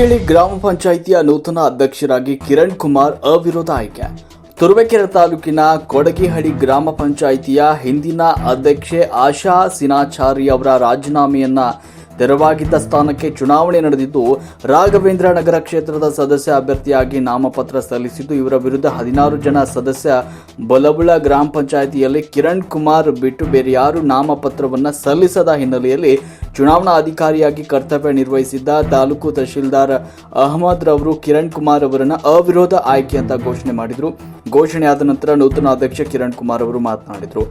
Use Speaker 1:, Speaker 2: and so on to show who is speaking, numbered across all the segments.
Speaker 1: ಕೊಡಗೇಳಿ ಗ್ರಾಮ ಪಂಚಾಯಿತಿಯ ನೂತನ ಅಧ್ಯಕ್ಷರಾಗಿ ಕಿರಣ್ ಕುಮಾರ್ ಅವಿರೋಧ ಆಯ್ಕೆ. ತುರುವೇಕೆರೆ ತಾಲೂಕಿನ ಕೊಡಗಿಹಳ್ಳಿ ಗ್ರಾಮ ಪಂಚಾಯಿತಿಯ ಹಿಂದಿನ ಅಧ್ಯಕ್ಷೆ ಆಶಾ ಸಿನಾಚಾರಿ ಅವರ ರಾಜೀನಾಮೆಯನ್ನ ತೆರವಾಗಿದ್ದ ಸ್ಥಾನಕ್ಕೆ ಚುನಾವಣೆ ನಡೆದಿದ್ದು, ರಾಘವೇಂದ್ರ ನಗರ ಕ್ಷೇತ್ರದ ಸದಸ್ಯ ಅಭ್ಯರ್ಥಿಯಾಗಿ ನಾಮಪತ್ರ ಸಲ್ಲಿಸಿದ್ದು, ಇವರ ವಿರುದ್ಧ ಹದಿನಾರು ಜನ ಸದಸ್ಯ ಬಲಬುಳ ಗ್ರಾಮ ಪಂಚಾಯಿತಿಯಲ್ಲಿ ಕಿರಣ್ ಕುಮಾರ್ ಬಿಟ್ಟು ಬೇರೆ ಯಾರು ನಾಮಪತ್ರವನ್ನ ಸಲ್ಲಿಸದ ಹಿನ್ನೆಲೆಯಲ್ಲಿ ಚುನಾವಣಾ ಅಧಿಕಾರಿಯಾಗಿ ಕರ್ತವ್ಯ ನಿರ್ವಹಿಸಿದ್ದ ತಾಲೂಕು ತಹಶೀಲ್ದಾರ್ ಅಹಮದ್ ರವರು ಕಿರಣ್ ಕುಮಾರ್ ಅವರನ್ನು ಅವಿರೋಧ ಆಯ್ಕೆ ಅಂತ ಘೋಷಣೆ ಮಾಡಿದ್ರು. ಘೋಷಣೆಯಾದ ನಂತರ ನೂತನ ಅಧ್ಯಕ್ಷ ಕಿರಣ್ ಕುಮಾರ್ ಅವರು ಮಾತನಾಡಿದರು.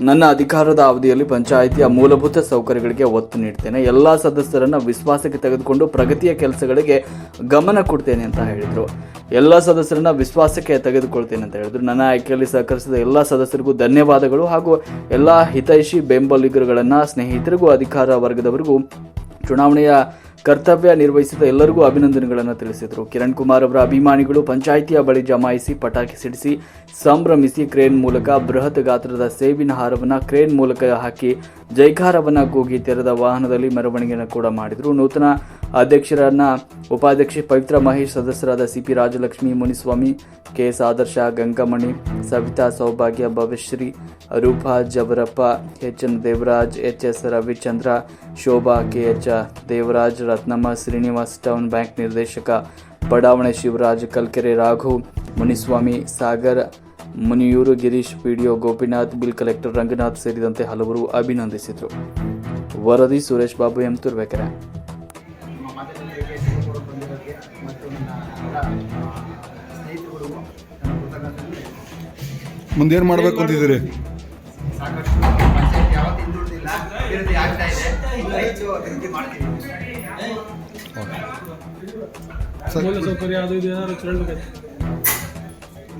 Speaker 1: ನನ್ನ ಅಧಿಕಾರದ ಅವಧಿಯಲ್ಲಿ ಪಂಚಾಯಿತಿಯ ಮೂಲಭೂತ ಸೌಕರ್ಯಗಳಿಗೆ ಒತ್ತು ನೀಡ್ತೇನೆ. ಎಲ್ಲ ಸದಸ್ಯರನ್ನ ವಿಶ್ವಾಸಕ್ಕೆ ತೆಗೆದುಕೊಂಡು ಪ್ರಗತಿಯ ಕೆಲಸಗಳಿಗೆ ಗಮನ ಕೊಡ್ತೇನೆ ಅಂತ ಹೇಳಿದರು. ಎಲ್ಲ ಸದಸ್ಯರನ್ನ ವಿಶ್ವಾಸಕ್ಕೆ ತೆಗೆದುಕೊಳ್ತೇನೆ ಅಂತ ಹೇಳಿದರು. ನನ್ನ ಆಯ್ಕೆಯಲ್ಲಿ ಸಹಕರಿಸಿದ ಎಲ್ಲ ಸದಸ್ಯರಿಗೂ ಧನ್ಯವಾದಗಳು ಹಾಗೂ ಎಲ್ಲ ಹಿತೈಷಿ ಬೆಂಬಲಿಗರುಗಳನ್ನ, ಸ್ನೇಹಿತರಿಗೂ, ಅಧಿಕಾರ ವರ್ಗದವರಿಗೂ ಚುನಾವಣೆಯ ಕರ್ತವ್ಯ ನಿರ್ವಹಿಸಿದ ಎಲ್ಲರಿಗೂ ಅಭಿನಂದನೆಗಳನ್ನು ತಿಳಿಸಿದರು. ಕಿರಣ್ ಕುಮಾರ್ ಅವರ ಅಭಿಮಾನಿಗಳು ಪಂಚಾಯಿತಿಯ ಬಳಿ ಜಮಾಯಿಸಿ ಪಟಾಕಿ ಸಿಡಿಸಿ ಸಂಭ್ರಮಿಸಿ ಕ್ರೇನ್ ಮೂಲಕ ಬೃಹತ್ ಗಾತ್ರದ ಸೇವಿನ ಹಾರವನ್ನು ಕ್ರೇನ್ ಮೂಲಕ ಹಾಕಿ ಜೈಕಾರವನ್ನು ಕೂಗಿ ತೆರೆದ ವಾಹನದಲ್ಲಿ ಮೆರವಣಿಗೆಯನ್ನು ಕೂಡ ಮಾಡಿದರು. ನೂತನ ಅಧ್ಯಕ್ಷರನ್ನ ಉಪಾಧ್ಯಕ್ಷೆ ಪವಿತ್ರ ಮಹೇಶ್, ಸದಸ್ಯರಾದ CP Rajalakshmi, Muniswamy KS Adarsh, Gangamani, Savitha Soubhagya, Bhavyashree, Roopa Jabarappa H N Devaraj H S Ravichandra, Shobha K H Devaraj, Ratnamma Srinivas, town bank ನಿರ್ದೇಶಕ ಬಡಾವಣೆ Shivaraj, Kalkere Raghu, Muniswamy, Sagar, Muniyuru Girish, PDO Gopinath, bill collector Ranganath ಸೇರಿದಂತೆ ಹಲವರು ಅಭಿನಂದಿಸಿದರು. ವರದಿ Suresh Babu, M Turuvekere
Speaker 2: ನಮ್ಮ ಮಾಧ್ಯಮಗಳಿಗೆ Singapore ಬಂದಿರೋರಿಗೆ ಮತ್ತು ನನ್ನ ಎಲ್ಲ ಆ, ನನ್ನ ಕೃತಜ್ಞತೆ
Speaker 3: ಮುಂದೆ ಏನು ಮಾಡ್ಬೇಕು ಅಂತಿದ್ದೀರಿ?
Speaker 2: ಸಾಕಷ್ಟು ಪಂಚಾಯತ್ ಯಾವತ್ತೂ ಹಿಂದುಳಿದಿಲ್ಲ ಅಭಿವೃದ್ಧಿ ಆಗ್ತಾ ಇದೆ ಹೆಚ್ಚು ಅಭಿವೃದ್ಧಿ ಮಾಡ್ತೀವಿ
Speaker 3: ಸರ್
Speaker 4: ಮೂಲಸೌಕರ್ಯ ಅದು ಇದು ಏನಾದ್ರು ಕೇಳಬೇಕಾಯ್ತು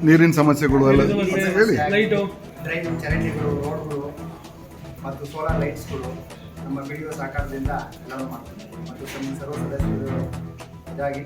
Speaker 3: ನೀರಿನ ಸಮಸ್ಯೆಗಳು ಎಲ್ಲ ಹೇಳಿ.
Speaker 4: ಲೈಟು
Speaker 2: ಡ್ರೈವಿಂಗ್ ಚರಂಡಿಗಳು ರೋಡ್ಗಳು ಮತ್ತು ಸೋಲಾರ್ ಲೈಟ್ಸ್ಗಳು ನಮ್ಮ ಬಿಡಿಒ ಸಹಕಾರದಿಂದ ಎಲ್ಲರೂ ಮಾಡ್ತೀವಿ ಮತ್ತು ನಮ್ಮ ಸರ್ವ ಸದಸ್ಯರು ಇದಾಗಿ.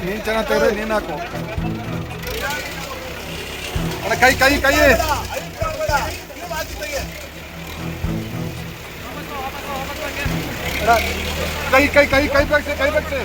Speaker 3: ನೀನು ಚೆನ್ನಾಗಿ ತೆಗೆದ್ರೆ ನೀನು ಹಾಕು ಅಣ್ಣ ಕೈ ಕೈ ಕೈ ಅಣ್ಣ, ಕೈ ಕೈ ಕೈ ಕೈ ಬಗ್ಸೆ ಕೈ ಬಗ್ಸೆ